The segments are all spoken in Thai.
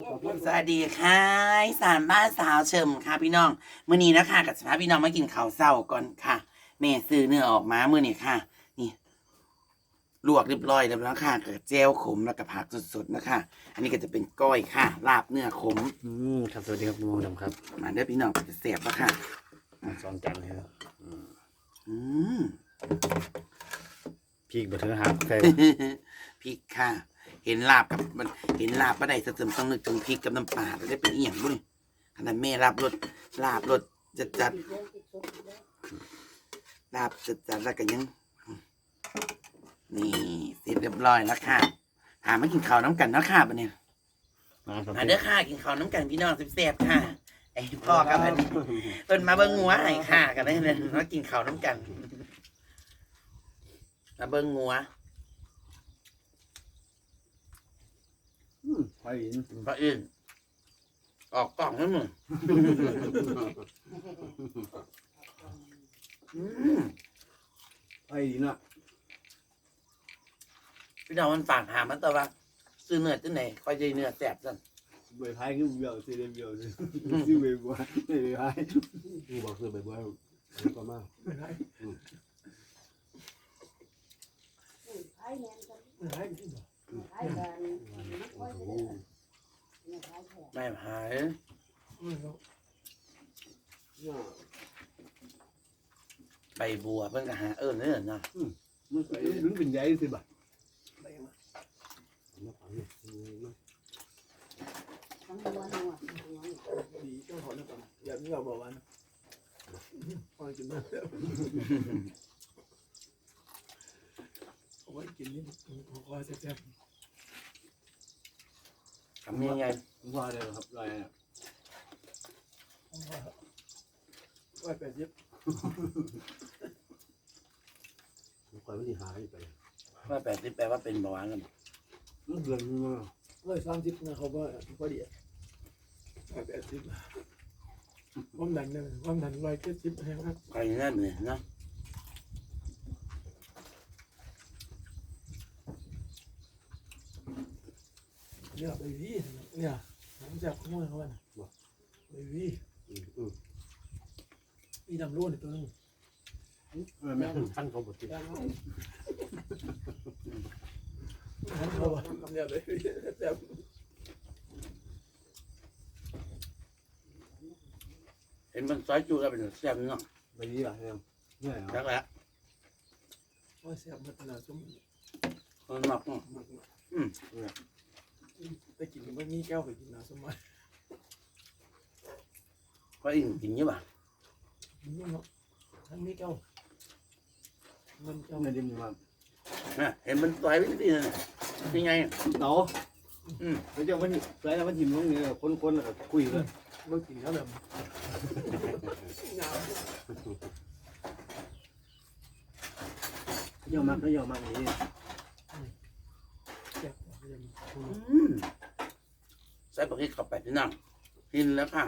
สวัสดีค่ะอีสารบ้านสาวเฉิมค่ะพี่น้องมื้อนี้นะคะกับสภาพี่น้องมากินข้าวเช้าก่อนค่ะแม่ซื้อเนื้อออกมามื้อนี้ค่ะ นี่ลวกเรียบร้อยแล้วนะคะกับเจลขมแล้วก็ผักสดๆนะคะ อันนี้ก็จะเป็นก้อยค่ะ ลาบเนื้อขมอืมครับสวัสดีครับลุงดำครับมาเด้อพี่น้องจะเสียบแล้วค่ะสองจานเลยครับอืมพีกบัตเทอร์ฮาร์ดใครพริกค่ะ เห็นลาบกับมันเห็นลาบปลาไดสะเติมต้องนึกถึงพริกกับน้ำปลาจะได้เป็นอีหยังบุ้ยขนาดแม่ลาบรสลาบรสจัดจัดๆลาบจัดจัดๆแล้วก็ยัง นี่เสร็จเรียบร้อยแล้วค่ะถามมากินข้าวน้ำกันเนาะค่ะปะเนี่ยมาครับมาเด้อค่ะกินข้าวน้ำกันพี่น้องแซ่บๆค่ะไอ้พ่อกับอันนี้เพิ่นมาเบิ่งงัวให้ค่ะกันได้เลยมากินข้าวน้ำกันมาเบิ่งงัว อืม ไปอินพระอื่นออกกล่องแล้วมึงอืมไปอินอะพี่น้องมันฝากหามันแต่ว่า ซื้อเนื้อที่ไหนคอยใจเนื้อแสบสั่นใบพายคือเบี้ยวซื้อเบี้ยวซื้อซื้อใบบัวใบพายกูบอกซื้อใบบัวก็มาไม่หายใบบัวเพิ่งก็หาเออเนื้อเนาะมันถึงเป็นใหญ่สิบ่ะดีเจ้าของแล้วกันอย่างนี้เราบอกว่านะพอกินมา แล้วเอาไว้กินนี่ผมขอแซ่บทำยังไงว่าได้ครับไรอะๆไว้แปดยิบคอยไม่ได้หายไปว่าแปดสิบแปลว่าเป็นเบาหวานแล้วมั้งมันเดือนมาไว้สามสิบนะเขาว่าพอดีไว้แปดสิบความดันเนี่ยความดันร้อยเจ็ดสิบแห้งครับใครนั่นเนี่ยนะ เนี่ยไปวีเนี่ยผมจะขโมยเขาว่านะไปวีอืมอืมมีดำรุ่นตัวนึงแม่ขั้นเขาบดที่เขาว่าเนี่ยไปแซ่บเห็นมันซอยจูแล้วเป็นแซ่บเนาะไปนี่อะเนี่ยเนี่ยแล้วแล้วว่าแซ่บมาตลาดสมมันหมักเนาะ ไปกินเมื่อนี้แก้วไปกินน้ำสมัยเพราะอีกกินเยอะป่ะนี่เนาะทั้งนี้แก้วมันแก้วไม่ได้มานะเห็นมันซอยไปนิดนึงยังไงเต๋ออืมแล้วเจ้ามันใส่แล้วมันหิมลงเนี่ยคนๆแล้วก็คุยกันเมื่อกินแล้วแบบเยอะมากก็เยอะมากนี่ แซ่บ อืมใส่ปลาพริกเข้าไปพี่น้องกินแล้วค่ะ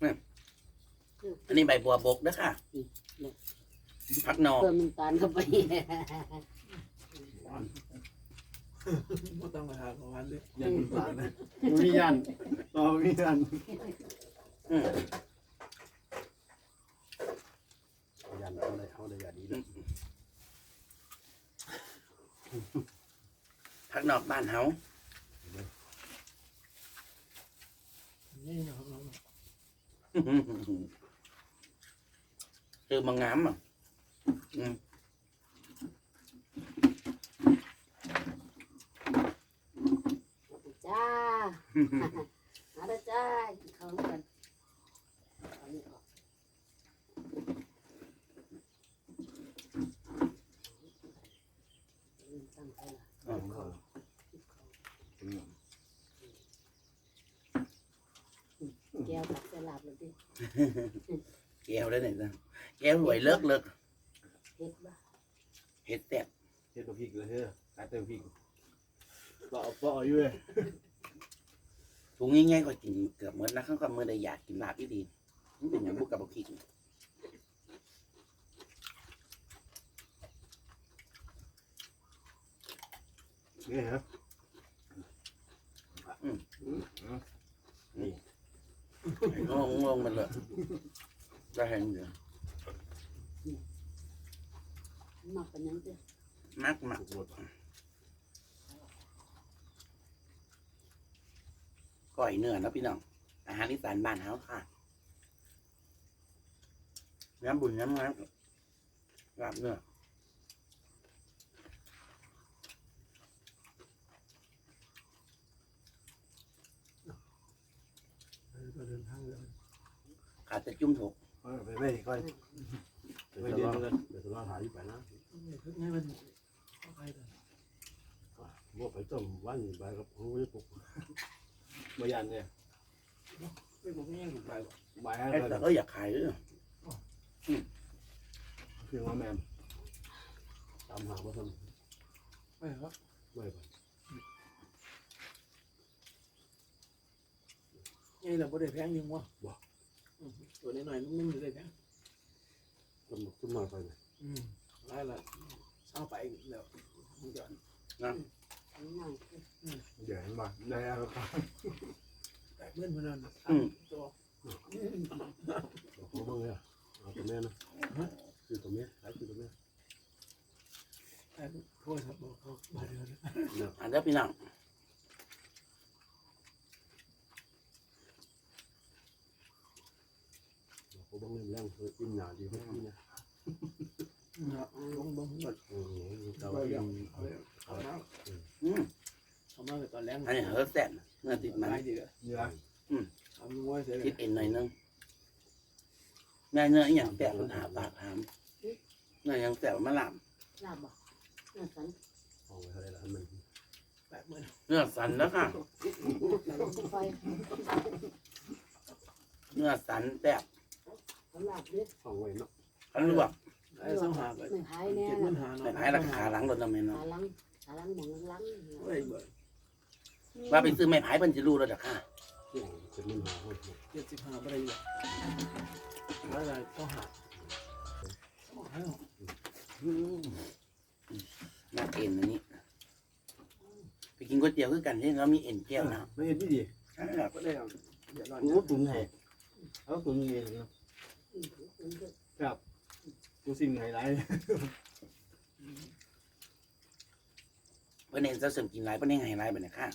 เนี่ยอันนี้ใบบัวบกนะค่ะพักนอกเพิ่มน้ำตาลเข้าไปไม่ต้องมาหาของวันเลยยันตานะมียันต่อมียันอืม ยันเอาได้เอาได้ยันนี้ด้วย พัก นอกบ้านเฮานี่นะครับน้องคือมางามอะอืมจ้า มาแล้วจ้ากินข้าวด้วยกันเอานี่ออกตั้งใจละ อ๋อ แก้วผักสลับเลยดิแก้วได้ไหนนะแก้วรวยเลิกเลิกเฮ็ดบ้าเฮ็ดแต่บเฮ็ดตัวพริกเลยเฮ้ยตัดตัวพริกปอกปอกอยู่เลยถุงง่ายๆก็กินเกือบหมดนะข้างก็มือได้อยากกินลาบที่ดีมันเป็นอย่างบุกกับบุกขี้นี่ฮะ งงงงมันเลยจะเห็นอยู่หมักเป็นยังไงมักมักก้อยเนื้อนะพี่น้อง อาหารอีสานบ้านเฮาค่ะน้ำบุญน้ำงานลาบเนื้อ ก็เดินทางเลย ขาดแต่จุ่มถกไปไปก่อนไปเดินเลยเดี๋ยวจะรอหาอยู่ไปนะนี่คือไงมันใครกันบ่ไปต้มวันไปกับหูจะปลุกมายันเนี่ยไม่ผมไม่ยังไปหรอกบ่ายไอ้ให้แต่ไปก็อยากขายด้วยคือว่าแม่ตามหาว่าทไม่ครับำไม่ไปนี่เราไม่ได้แพงยังวะ ตัวนี้หน่อยมันไม่ได้แพงต้มต้มมาไปเลยอืมไรละเอาไปแล้วมันจะง่ายเดี๋ยวมาได้แล้วครับแตกเมื่อนมันนั่นตัว โอ้โหมึงเนี่ยเอาตัวแม่นะคือตัวแม่ขายคือตัวแม่ แต่โทษครับบอกเขาบาดเจ็บ เนี่ย อันนี้พี่น้อง โอ้โหมึงเนี่ยแรงคืออิ่มหนาดีมากนี่นะลงลงหมดโอ้โหเราไปอิ่แล้วมเอามาอืมเอามาตอนแรกอันนี้เฮอร์แซนเนื้อติดมันได้ดีเลยเนี่ยเอามือไว้เสร็จติดเอ็นหน่อยนึงแม่เนื้ออหย่างแตกมันหาปากหามเนื้อยังแตกมาหลามลาบบ่น่าสันเอาไว้เท่าไหร่ละมันแตกเมื่อนเนื้อสันแล้วค่ะไฟเนื้อสันแตก สำหรับเนี่ยเอาไว้เนาะขันลวกไอ้สองหาไปไม่หายแน่เจ็ดนะมันหาไม่พายราคาหลังรถน้ำมันเนาะขาลังขาลังหมองลังเฮ้ยเบิร์ว่าไปซื้อไม้พายเพิ่นจะรู้แล้วจ้ะค่ะเกี่ยวเป็นมันหาเจ็ดสิบห้าไปเลยแล้วอะไรต้องหาอืมน่าเอ็นอันนี้ไปกินก๋วยเตี๋ยวคือกันที่เรามีเอ็นแก้วนะไม่เห็นที่ดีครับก็ได้เดี๋ยวรอกูตุนให้เอาตุนเองนะ กูสิ่งไหนไรเพิ่นเอ็นจะเสริมกินไรเพิ่นเอ็นไฮไลท์แบบนี้ค่ะ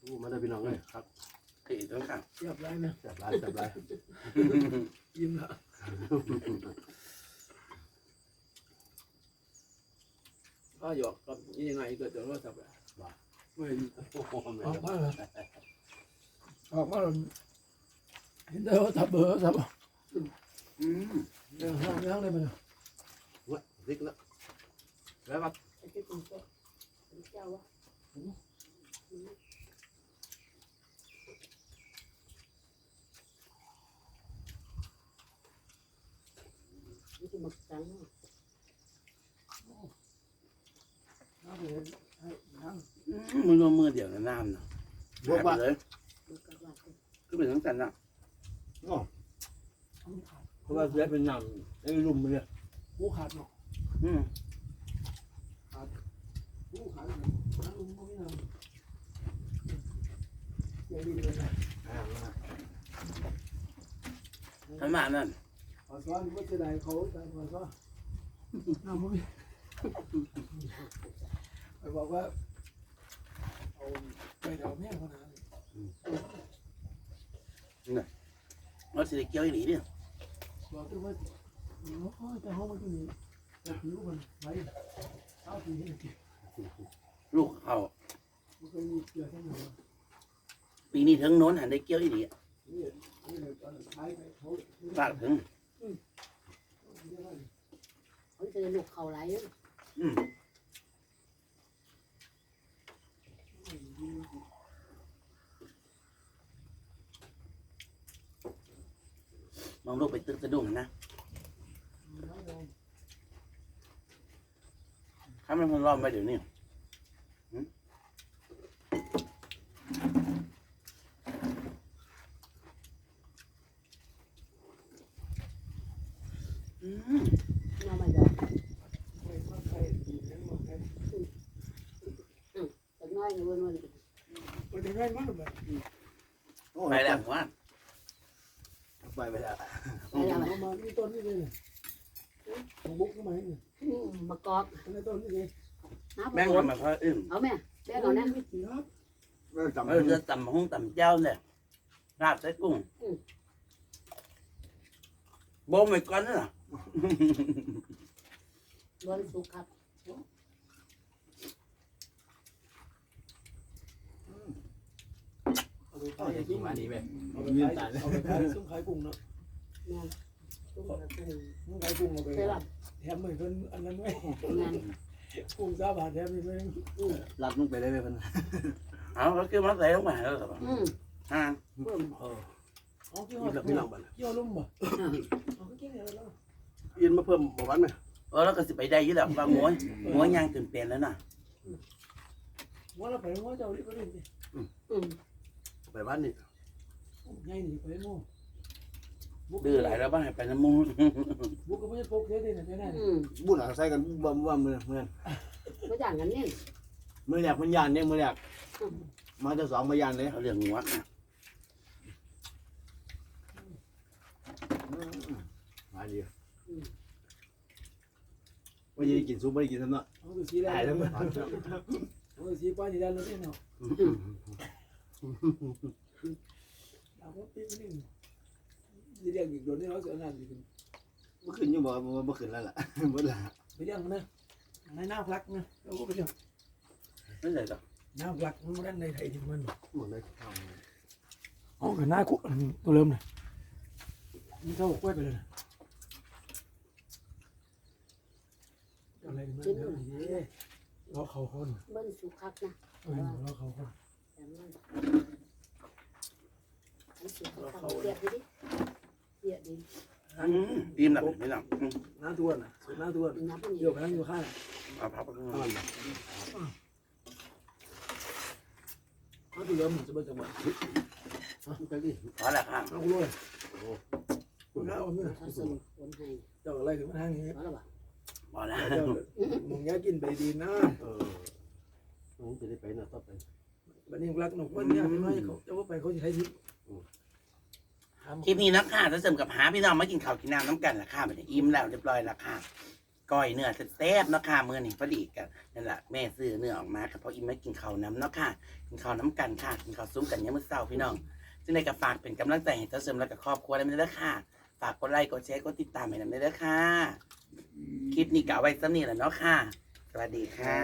กูมาได้พี่น้องเลยครับคืออีกแล้วค่ะเรียบร้อยนะจับไรจับไรยิ้มละก็หยอกกับยังไงก็จะรอดสับ ไม่โอ้โหแม่ออกมาเลยออกมาเลยเห็นได้ว่าสับเบอร์สับอืมเรื่องห้องยังเลยมันวะริกแล้วแล้วครับจะกินก็เจ้าวะนี่คือหมักสังน้ำเลยน้อื มมือรวมมือเดียวนะน้ำเนาะบอกว่าหายไปเลยมันก็ว่าก็เป็นทั้งสันนะอ๋อเพราะว่าเสียเป็นน้ำไอ้ลุ่มมันเนี่ยำหูขาดเนาะอืมหูขาดน้ำลุงก็ไม่น้ำยังดีเลยนะอ่าท่านมานั่นขอซ้อนก็จะได้เขาแต่ขอซ้อนน้ำมันไปบอกว่าเอา ไปเอาแม่คนนั้นเราสิได้เกี่ยวอีหลีเนี่ยบอกด้วยว่าโอ้ยแต่ห้องมันก็มีแต่ผิวมันไว้เอาทีนี้ลูกเขามันก็มีเกลือแค่ไหนปีนี้ถึงโน้นหันได้เกี่ยวอีหลีนี่นี่เลยตอนท้ายไปเขาฝากถึง เขาจะลูกเขาไหลอืม มองลูกไปตึกสะดุ้งนะข้ามันมันรอบไปเดี๋ยวนี้น้อยนะเว้ยมัยมันจะได้มากแบย ของบุ๊กเข้ามาให้อืมมากอกในต้นนี่เลยน้ำแม่งบ่ทำมาเพราะอึ้งเอาแม่แม่เอานะไม่กี่ครับไม่จำเออจะตำห้องตำเจ้าเนี่ยราบใส่กุ้งบ่มไว้ก่อนน่ะบริสุทธิ์ครับเอาไปเอาขายอย่างกุ้นี้งมาดีไหมเอาไปขายเอาไปขายซุ้มขายกุ้งเนาะแม่ตุ้มกระตุ้มซุ้มขายกุ้งเอาไปใช่ป่ะแถมเหมือนคนอันนั้นไว้งานกุ้งซาบาทแถมอีกไหมรัดลงไปเลยเลยเพิ่นเอาก็คือมาใส่ลงไปแล้วก็อืมอ่าเพิ่มเอออ๋อกี่ห้อกี่ห้อกี่ห้อลุ่มบ่อ๋อกี่ห้อแล้วยินมาเพิ่มบ่วันไหมเออแล้วก็สิไปได้อยี่แล้วว่างัวงัวยางตื่นเปลี่ยนแล้วน่ะว่าเราไปว่าจะเอาลิบบิ้นดิอืมไปบ้านนี่ใหญ่นี่ไปโม่ ดื้อหลายแล้วบ้างให้ไปน้ำมูกบุกก็ไม่ใช่โป๊กเท่ดีนะเจ้าแน่อืมบุญหลังใส่กันบ่บ่มือเมื่อนไม่ต่างกันนี่มือแรกมันยานเนี่ยมือแรกมาจะสองมายานเลยเอาเรื่องงัวน่ะมาดีว่าจะได้กินซุปไม่ได้กินซ้ำเนาะเอาตัวสีแดตายแล้วงมั้เอาตัวสีป้าสีแดงแล้วเนาะเอาก็ปีนึ งสีแดงอีกโดนนี่เราเสียงานอีกเมื่อคืนอยู่บ่บ่บ่ขึ้นแล้วล่ะบ่ละไปเลี้ยงมันนะในหน้าพลักนะเราก็ไปเลี้ยงไม่ใช่หรอกหน้าพลักมันไม่ได้ในไทยที่มันหมดเลยอ๋อกับหน้าคุตัวเริ่มเลยมันเข้ากล้วยไปเลยนะอะไรมันเราเขาคนบริสุทธิ์ครับนะเราเขาคนแต่มันบริสุทธิ์ครับเดียดดิ เดียดดิอืมดีมหลับไม่หลับอืมหน้าตัวน่ะสุดหน้าตัวนับมันเดี๋ยวไปนั่งอยู่ข้างเอาพับไปข้างนอ่ออกนเขาตัวเริ่มจะเป็นจังหวะไปดิพอแล้วค่ะเอาด้วยคุณน้าเอาเมื่อเขาสนุกคนให้เจ้าอะไรถึงมาทางนี้เพราะอะไรวะพอแล้วเจ้ามึงอยากกินไปดีนะเออผมจะได้ไปนะต่อไป บัดนี้รักหนุ่มคนเนี่ยไม่เขาจะว่าไปเขาจะใช้ทิพย์ คลิปนี้นะค่ะจะเสริมกับหาพี่น้องมากินข้าวกินน้ำน้ำกันละค่ะมันอิ่มแล้วเรียบร้อยล้วค่ะก้อยเนื้อแซ่บๆเนาะค่ะมื้อนี้พอดีกันนั่นแหละแม่ซื้อเนื้อออกมาค่ะเพราะอิ่มไม่กินข้าวน้ำเนาะค่ะกินข้าวน้ำกันค่ะกินข้าวซุ้มกันยามมื้อเช้าพี่น้องจึงได้กับฝากเป็นกำลังใจให้เจ้าเสริมและกับครอบครัวได้ไหมเด้ค่ะ ฝากกดไลค์กดแชร์กดติดตามให้นำเด้อค่ะ คลิปนี้กะไว้สำนี้แหละเนาะค่ะ สวัสดีค่ะ